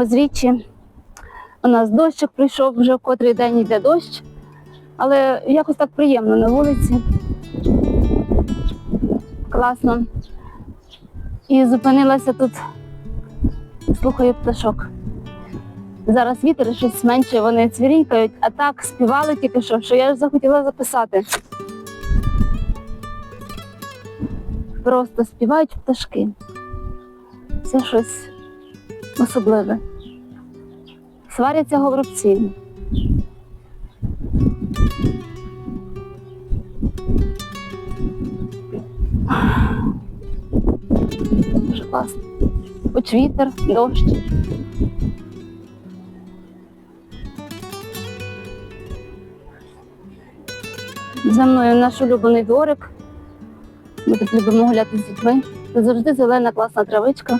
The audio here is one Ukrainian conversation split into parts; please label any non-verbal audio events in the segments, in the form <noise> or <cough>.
гуляємо з річі. У нас дощик прийшов, вже в котрий день йде дощ, але якось так приємно на вулиці. Класно. І зупинилася тут, слухаю пташок. Зараз вітер щось менше, вони цвірінькають, а так співали тільки що, що я ж захотіла записати. Просто співають пташки. Це щось особливе. Сваряться горобці. Дуже класно. Хоч вітер, дощ. За мною наш улюблений дворик. Ми тут любимо гуляти з дітьми. Тут завжди зелена класна травичка.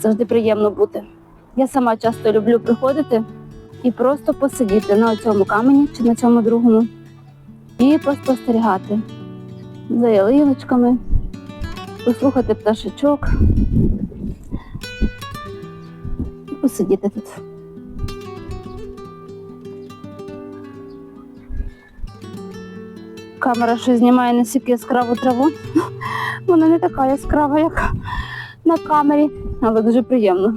Завжди приємно бути. Я сама часто люблю приходити і просто посидіти на цьому камені чи на цьому другому і поспостерігати за ялиночками, послухати пташечок. Посидіти тут. Камера щось знімає настільки яскраву траву. Вона не така яскрава, як на камері, але дуже приємно.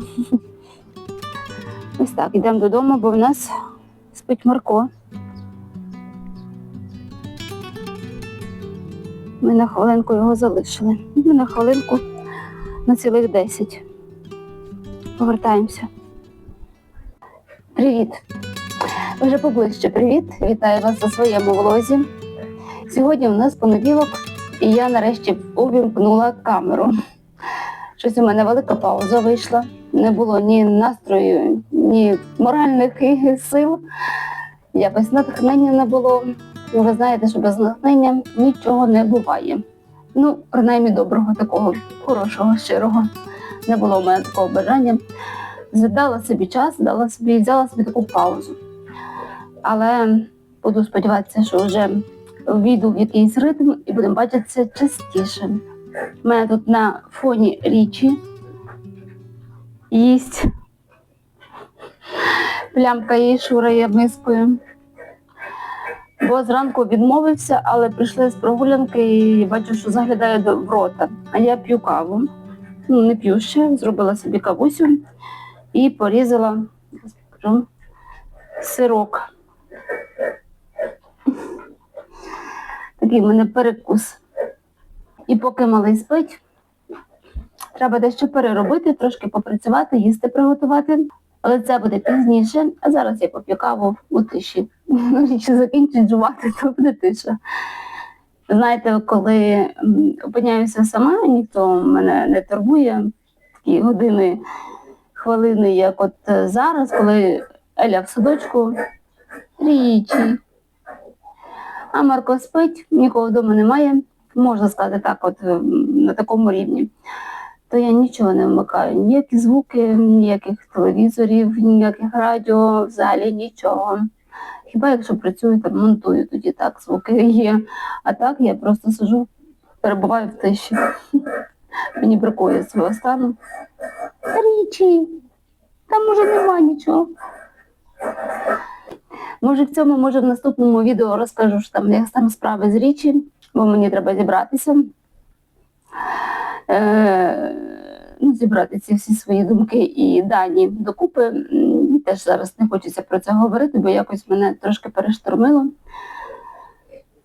Ось так, йдемо додому, бо в нас спить Марко. Ми на хвилинку його залишили. Ми на хвилинку на цілих 10. Повертаємося. Привіт! Вже поближче привіт. Вітаю вас на своєму влозі. Сьогодні у нас понеділок, і я нарешті увімкнула камеру. Щось у мене велика пауза вийшла. Не було ні настрою, ні моральних сил. Якось натхнення не було. І ви знаєте, що без натхнення нічого не буває. Ну, принаймні доброго, такого хорошого, щирого. Не було в мене такого бажання. Задала собі час, дала собі, взяла собі таку паузу. Але буду сподіватися, що вже війду в якийсь ритм і будемо бачитися частіше. У мене тут на фоні річі їсть. Плямка її шурає мискою. Бо зранку відмовився, але прийшли з прогулянки і бачу, що заглядає до в рота. А я п'ю каву. Ну, не п'ю ще, зробила собі кавусю і порізала сирок. Такий в мене перекус. І поки малий спить, треба дещо переробити, трошки попрацювати, їсти приготувати. Але це буде пізніше, а зараз я поп'ю каву у тиші. Якщо закінчить жувати, то буде тиша. Знаєте, коли опиняюся сама, ніхто мене не турбує, такі години, хвилини, як от е, зараз, коли Еля в садочку, річі. А Марко спить, нікого вдома немає, можна сказати так, от на такому рівні. То я нічого не вмикаю, ніякі звуки, ніяких телевізорів, ніяких радіо, взагалі нічого. Хіба якщо працюю, там монтую, тоді так, звуки є. А так я просто сижу, перебуваю в тиші. <laughs> Мені бракує свого стану. Річі, там уже нема нічого. Може, в цьому, може, в наступному відео розкажу, що там як там справи з річі, бо мені треба зібратися. Е, ну, зібрати ці всі свої думки і дані докупи. Теж зараз не хочеться про це говорити, бо якось мене трошки перештормило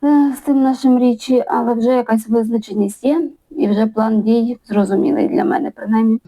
е, з тим нашим річі, але вже якась визначеність є, і вже план дій зрозумілий для мене, принаймні.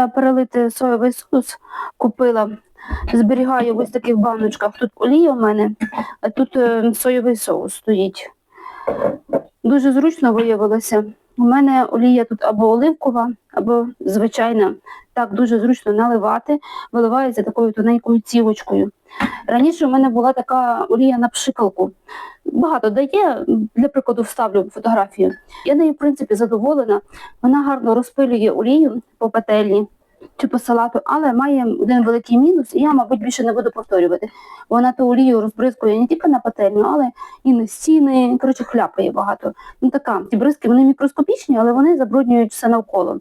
Треба перелити соєвий соус. Купила зберігаю ось таких баночках. Тут олія у мене, а тут е, соєвий соус стоїть. Дуже зручно виявилося. У мене олія тут або оливкова, або звичайна. Так дуже зручно наливати, виливається такою тоненькою цівочкою. Раніше у мене була така олія на пшикалку. Багато дає, для прикладу, вставлю фотографію. Я нею, в принципі, задоволена. Вона гарно розпилює олію по пательні чи по але має один великий мінус, і я, мабуть, більше не буду повторювати. Вона ту олію розбризкує не тільки на пательню, але і на стіни. Коротше, хляпає багато. Ну така, ті бризки вони мікроскопічні, але вони забруднюють все навколо.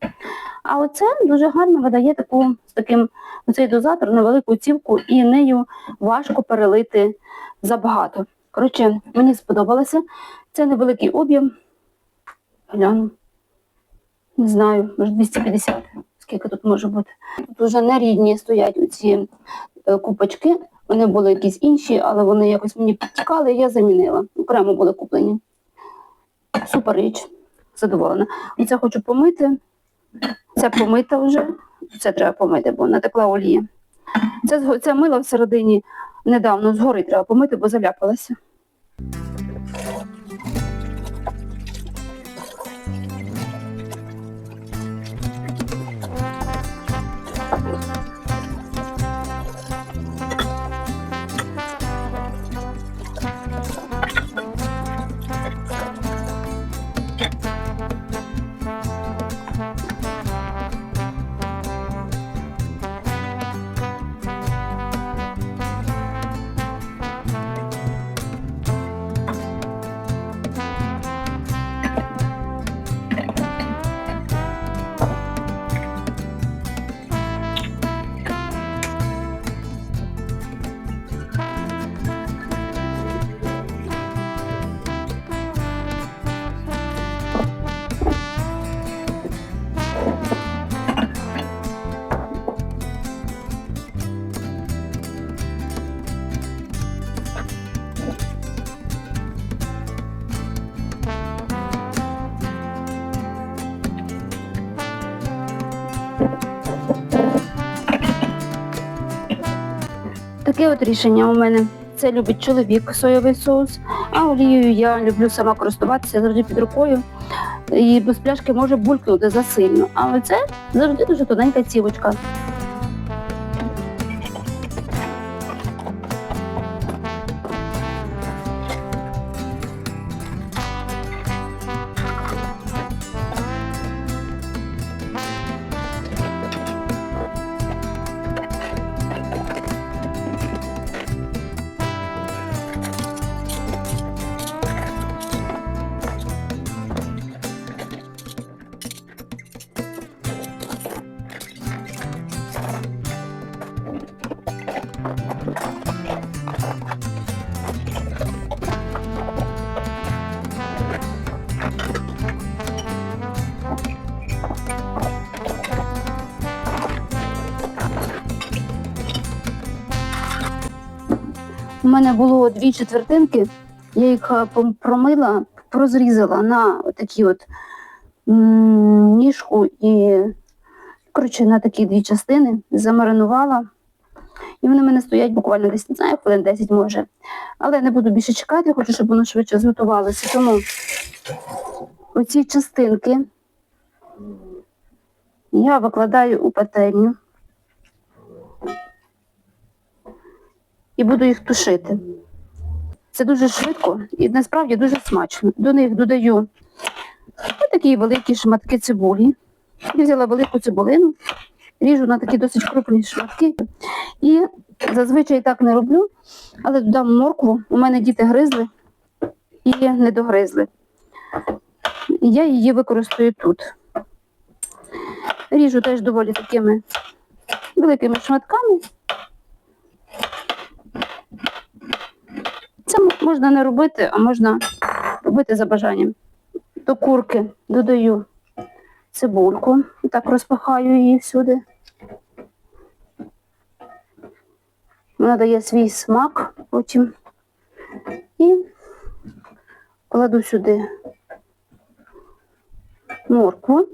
А оце дуже гарно видає таку з таким оцей дозатор на велику цівку, і нею важко перелити забагато. Коротше, мені сподобалося. Це невеликий об'єм. Гляну. Не знаю, може 250, скільки тут може бути. Тут вже не рідні стоять оці е, купочки. Вони були якісь інші, але вони якось мені підтікали, і я замінила. Окремо були куплені. Супер річ, задоволена. Оце хочу помити. Це помита вже. Це треба помити, бо натекла олія. Це, це мило всередині недавно згори треба помити, бо заляпалася. От рішення у мене. Це любить чоловік соєвий соус, а олією я люблю сама користуватися завжди під рукою. І без пляшки може булькнути засильно. Але це завжди дуже тоненька цівочка. У мене було дві четвертинки, я їх е, промила, прозрізала на такі от ніжку і коротше, на такі дві частини, замаринувала. І вони в мене стоять буквально десь, не знаю, хвилин 10 може. Але не буду більше чекати, хочу, щоб воно швидше зготувалося. Тому оці частинки я викладаю у пательню. і буду їх тушити. Це дуже швидко і насправді дуже смачно. До них додаю такі великі шматки цибулі. Я взяла велику цибулину, ріжу на такі досить крупні шматки. І зазвичай так не роблю, але додам моркву. У мене діти гризли і не догризли. Я її використаю тут. Ріжу теж доволі такими великими шматками. Це можна не робити, а можна робити за бажанням. До курки додаю цибульку так розпахаю її всюди. Вона дає свій смак потім. І кладу сюди моркву,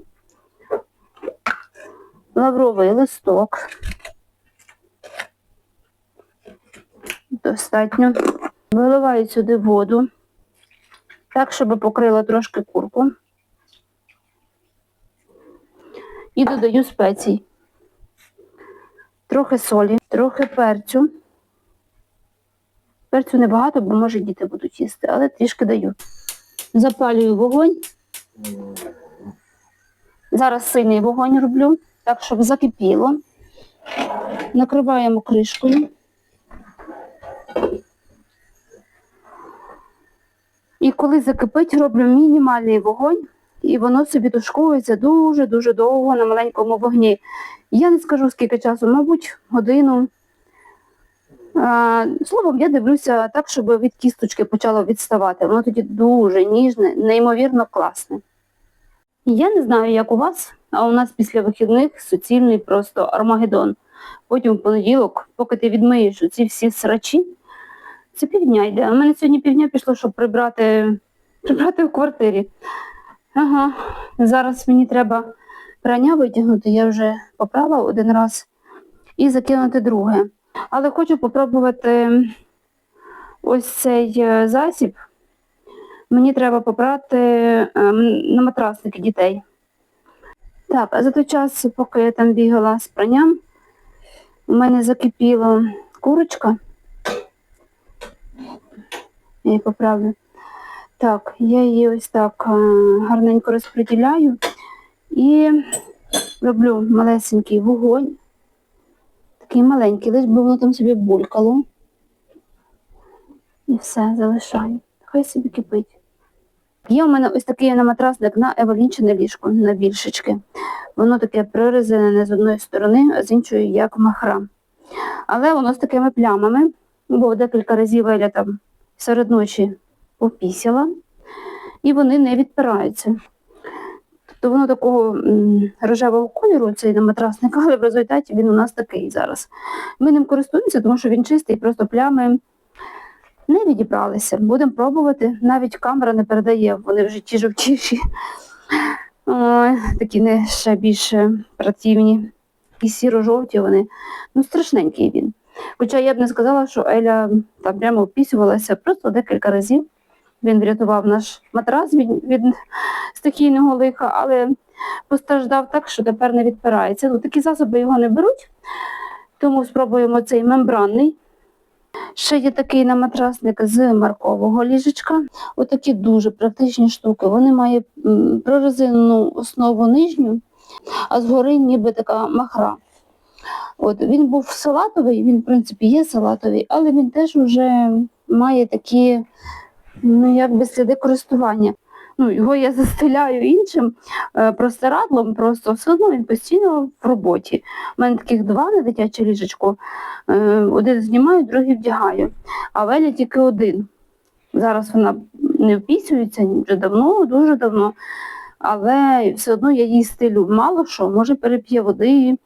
лавровий листок. Достатньо. Виливаю сюди воду, так, щоб покрила трошки курку. І додаю спецій. Трохи солі, трохи перцю. Перцю небагато, бо може діти будуть їсти, але трішки даю. Запалюю вогонь. Зараз сильний вогонь роблю, так, щоб закипіло. Накриваємо кришкою. І коли закипить, роблю мінімальний вогонь, і воно собі тушковується дуже-дуже довго на маленькому вогні. Я не скажу скільки часу, мабуть, годину. Словом, я дивлюся так, щоб від кісточки почало відставати. Воно тоді дуже ніжне, неймовірно класне. Я не знаю, як у вас, а у нас після вихідних суцільний просто армагеддон. Потім в понеділок, поки ти відмиєш ці всі срачі, це півдня йде. В мене сьогодні півдня пішло, щоб прибрати, прибрати в квартирі. Ага, зараз мені треба прання витягнути, я вже поправила один раз і закинути друге. Але хочу попробувати ось цей е, засіб. Мені треба попрати е, на матрасники дітей. Так, а за той час, поки я там бігала з пранням, у мене закипіла курочка. Я її поправлю. Так, я її ось так е, гарненько розподіляю і роблю малесенький вогонь. Такий маленький, лиш би воно там собі булькало. І все, залишаю. Хай собі кипить. Є у мене ось такий наматрасник на еволінчене ліжко, на більшечки. Воно таке прорезинене з одної сторони, а з іншої як махра. Але воно з такими плямами, бо декілька разів Еля там серед ночі попісяла, і вони не відпираються. Тобто воно такого рожевого кольору, цей наматрасник, але в результаті він у нас такий зараз. Ми ним користуємося, тому що він чистий, просто плями не відібралися. Будемо пробувати. Навіть камера не передає, вони вже ті жовтіші. Такі не ще більше противні. І сіро-жовті вони. Ну, страшненький він. Хоча я б не сказала, що Еля там прямо опісювалася, просто декілька разів. Він врятував наш матрас від, від стихійного лиха, але постраждав так, що тепер не відпирається. Ну, такі засоби його не беруть, тому спробуємо цей мембранний. Ще є такий наматрасник з маркового ліжечка. Отакі дуже практичні штуки. Вони мають прорезинену основу нижню, а згори ніби така махра. От, він був салатовий, він, в принципі, є салатовий, але він теж вже має такі, ну, якби сліди користування. Ну, його я застеляю іншим е, простирадлом, просто все одно він постійно в роботі. У мене таких два на дитяче ліжечко. Е, один знімаю, другий вдягаю. А Веля тільки один. Зараз вона не впісюється вже давно, дуже давно. Але все одно я їй стилю мало що, може переп'є води,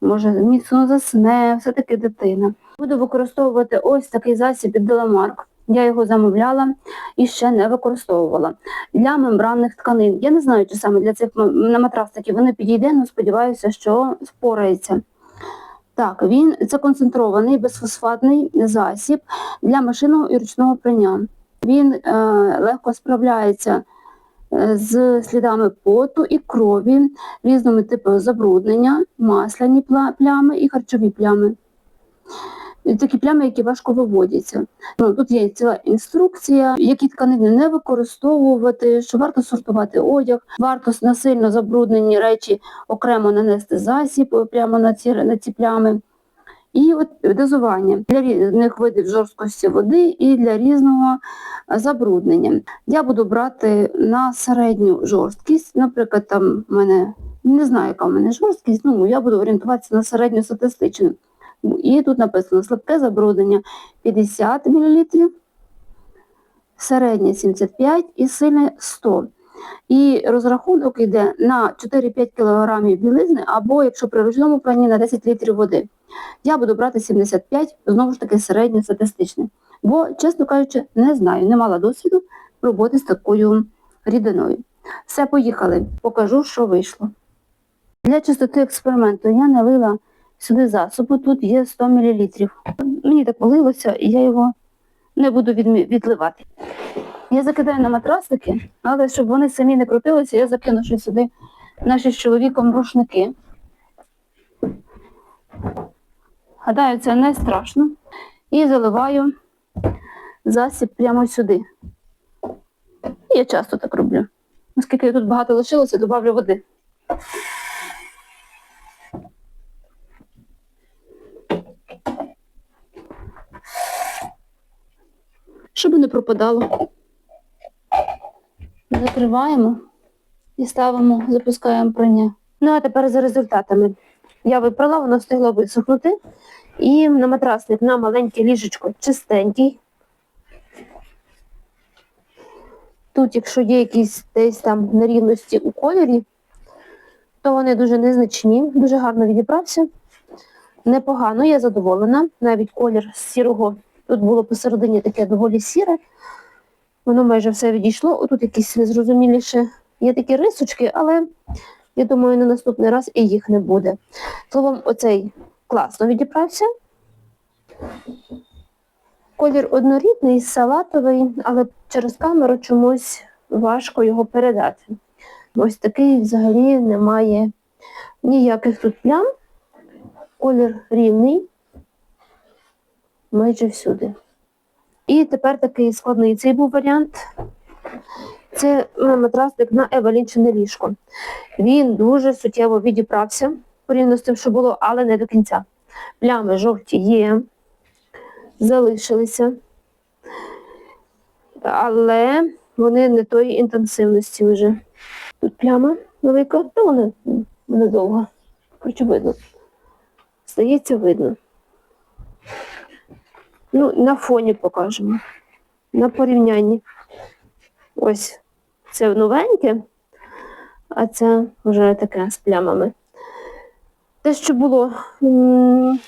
може міцно засне, все-таки дитина. Буду використовувати ось такий засіб від Деламарк. Я його замовляла і ще не використовувала. Для мембранних тканин. Я не знаю, чи саме для цих на матрасників вони підійде, але сподіваюся, що спорається. Так, він це концентрований безфосфатний засіб для машинного і ручного прання. Він е, легко справляється е, з слідами поту і крові, різними типами забруднення, масляні плями і харчові плями. Такі плями, які важко виводяться. Ну, тут є ціла інструкція, які тканини не використовувати, що варто сортувати одяг, варто на сильно забруднені речі окремо нанести засіб е, прямо на ці, на ці плями. І от дозування для різних видів жорсткості води і для різного е, забруднення. Я буду брати на середню жорсткість, наприклад, там в мене не знаю, яка в мене жорсткість, ну я буду орієнтуватися на середньостатистичну. І тут написано слабке забруднення 50 мл, середнє 75 і сильне 100. І розрахунок йде на 4-5 кг білизни, або якщо при ручному пранні на 10 літрів води. Я буду брати 75, знову ж таки середньостатистичне. Бо, чесно кажучи, не знаю, не мала досвіду роботи з такою рідиною. Все, поїхали. Покажу, що вийшло. Для чистоти експерименту я налила сюди засобу. Тут є 100 мл. Мені так полилося, і я його не буду відливати. Я закидаю на матрасники, але щоб вони самі не крутилися, я закину ще сюди наші з чоловіком рушники. Гадаю, це не страшно. І заливаю засіб прямо сюди. Я часто так роблю. Оскільки тут багато лишилося, додавлю води. Щоб не пропадало. Закриваємо і ставимо, запускаємо прання. Ну а тепер за результатами. Я випрала, воно встигло висохнути. І на матрасник на маленьке ліжечко чистенький. Тут, якщо є якісь десь там нерівності у кольорі, то вони дуже незначні, дуже гарно відібрався. Непогано, я задоволена. Навіть колір з сірого. Тут було посередині таке доволі сіре. Воно майже все відійшло. Отут якісь незрозуміліше є такі рисочки, але я думаю, на наступний раз і їх не буде. Словом, оцей класно відібрався. Колір однорідний, салатовий, але через камеру чомусь важко його передати. Ось такий взагалі немає ніяких тут плям. Колір рівний майже всюди. І тепер такий складний цей був варіант. Це е, матрасник на евалінчене ліжко. Він дуже суттєво відібрався порівняно з тим, що було, але не до кінця. Плями жовті є, залишилися, але вони не тої інтенсивності вже. Тут пляма велика, та вона м, недовга. Коротше, видно. Здається, видно. Ну, на фоні покажемо. На порівнянні. Ось це новеньке, а це вже таке з плямами. Те, що було,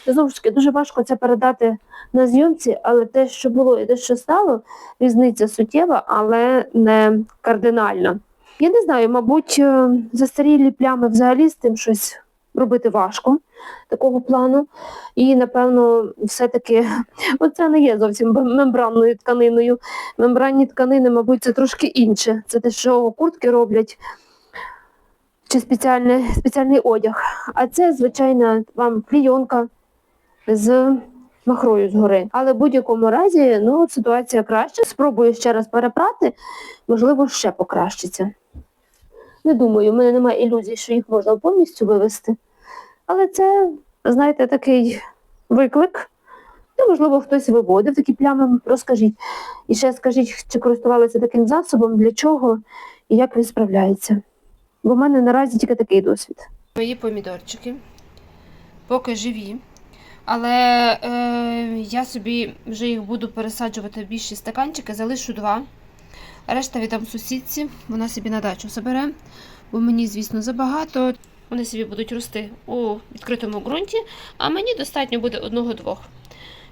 знову ж таки, дуже важко це передати на зйомці, але те, що було і те, що стало, різниця суттєва, але не кардинальна. Я не знаю, мабуть, е, застарілі плями взагалі з тим щось робити важко такого плану. І, напевно, все-таки <laughs> оце не є зовсім мембранною тканиною. Мембранні тканини, мабуть, це трошки інше. Це те, що куртки роблять, чи спеціальний, спеціальний одяг. А це, звичайна, вам клійонка з махрою згори. Але в будь-якому разі ну, ситуація краща. Спробую ще раз перепрати, можливо, ще покращиться. Не думаю, в мене немає ілюзій, що їх можна повністю вивести. Але це, знаєте, такий виклик. Ну, можливо, хтось виводив такі плями, розкажіть. І ще скажіть, чи користувалися таким засобом, для чого і як він справляється. Бо в мене наразі тільки такий досвід. Мої помідорчики поки живі, але е, я собі вже їх буду пересаджувати в більші стаканчики, залишу два. Решта віддам сусідці, вона собі на дачу забере, бо мені, звісно, забагато. Вони собі будуть рости у відкритому ґрунті, а мені достатньо буде одного-двох.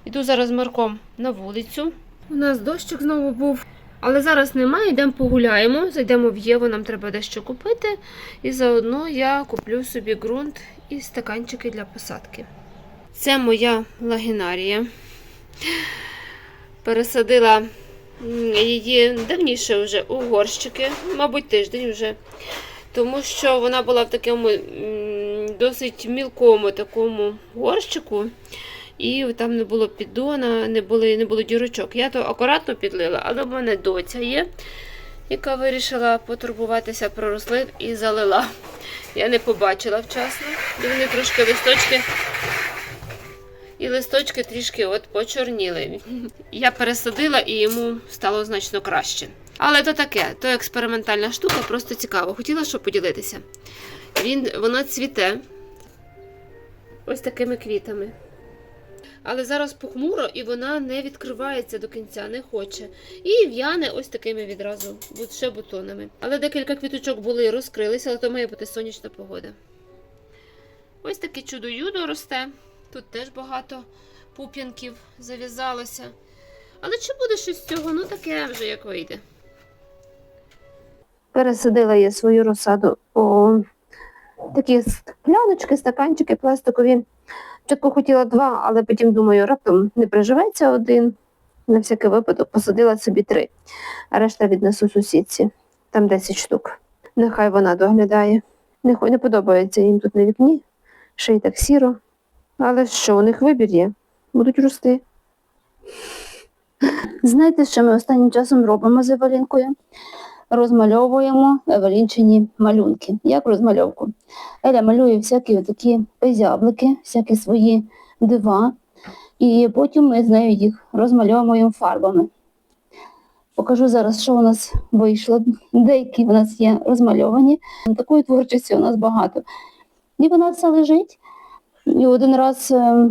Іду зараз з Марком на вулицю. У нас дощик знову був. Але зараз немає, йдемо погуляємо, зайдемо в Єву, нам треба дещо купити. І заодно я куплю собі ґрунт і стаканчики для посадки. Це моя лагінарія. Пересадила її давніше вже у горщики, мабуть, тиждень вже. Тому що вона була в такому досить мілкому такому горщику. І там не було піддона, не було, не було дірочок. Я то акуратно підлила, але в мене доця є, яка вирішила потурбуватися про рослин і залила. Я не побачила вчасно. І вони трошки листочки. І листочки трішки от почорніли. Я пересадила і йому стало значно краще. Але то таке, то експериментальна штука, просто цікаво. Хотіла, щоб поділитися. Він, вона цвіте ось такими квітами. Але зараз похмуро і вона не відкривається до кінця, не хоче. І в'яне ось такими відразу, ще бутонами. Але декілька квіточок були, розкрилися, але то має бути сонячна погода. Ось таке чудо-юдо росте. Тут теж багато пуп'янків зав'язалося. Але чи буде щось з цього? Ну таке вже як вийде. Пересадила я свою розсаду у такі скляночки, стаканчики пластикові. Спочатку хотіла два, але потім думаю, раптом не приживеться один. На всякий випадок посадила собі три, а решта віднесу сусідці. Там 10 штук. Нехай вона доглядає. Не, не подобається їм тут на вікні, ще й так сіро. Але що, у них вибір є, будуть рости. Знаєте, що ми останнім часом робимо з Евелінкою? Розмальовуємо Евелінчині малюнки. Як розмальовку? Еля малює всякі такі зяблики, всякі свої дива, і потім ми з нею їх розмальовуємо фарбами. Покажу зараз, що у нас вийшло. Деякі у нас є розмальовані. Такої творчості у нас багато. І вона все лежить. І один раз е,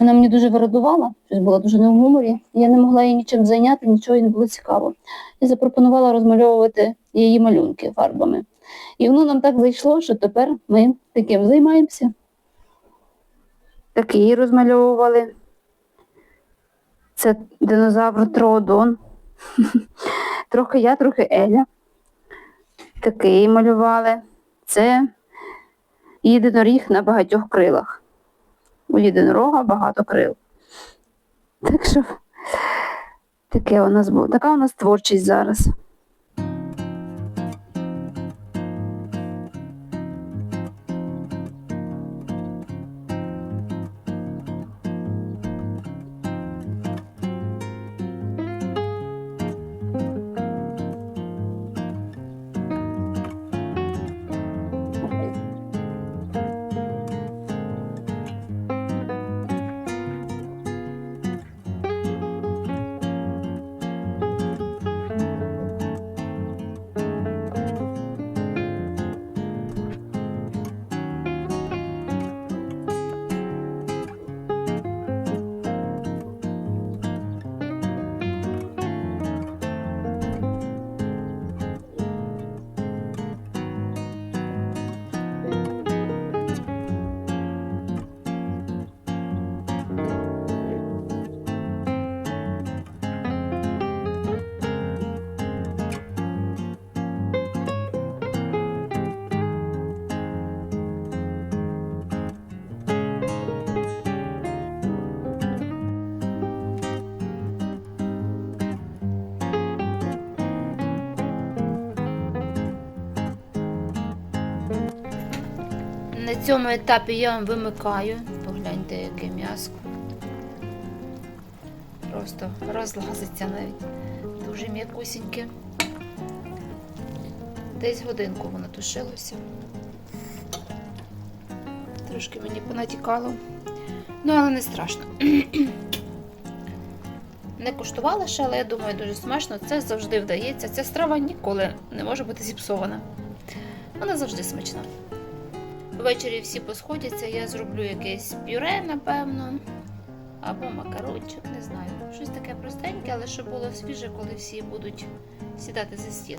вона мені дуже вирадувала, щось була дуже не в гуморі. Я не могла її нічим зайняти, нічого їй не було цікаво. І запропонувала розмальовувати її малюнки фарбами. І воно нам так зайшло, що тепер ми таким займаємося. Такий розмальовували. Це динозавр Троодон. <laughs> трохи я, трохи Еля. Такий малювали. Це єдиноріг на багатьох крилах. У єдинорога багато крил. Так що таке у нас було. Така у нас творчість зараз. Цьому етапі я вам вимикаю. Погляньте, яке м'ясо. Просто розлазиться навіть. Дуже м'якусіньке. Десь годинку воно тушилося. Трошки мені понатікало. Ну, але не страшно. <clears throat> Не куштувала ще, але я думаю, дуже смачно. Це завжди вдається. Ця страва ніколи не може бути зіпсована. Вона завжди смачна. Ввечері всі посходяться, я зроблю якесь пюре, напевно. Або макарончик, не знаю. Щось таке простеньке, але щоб було свіже, коли всі будуть сідати за стіл.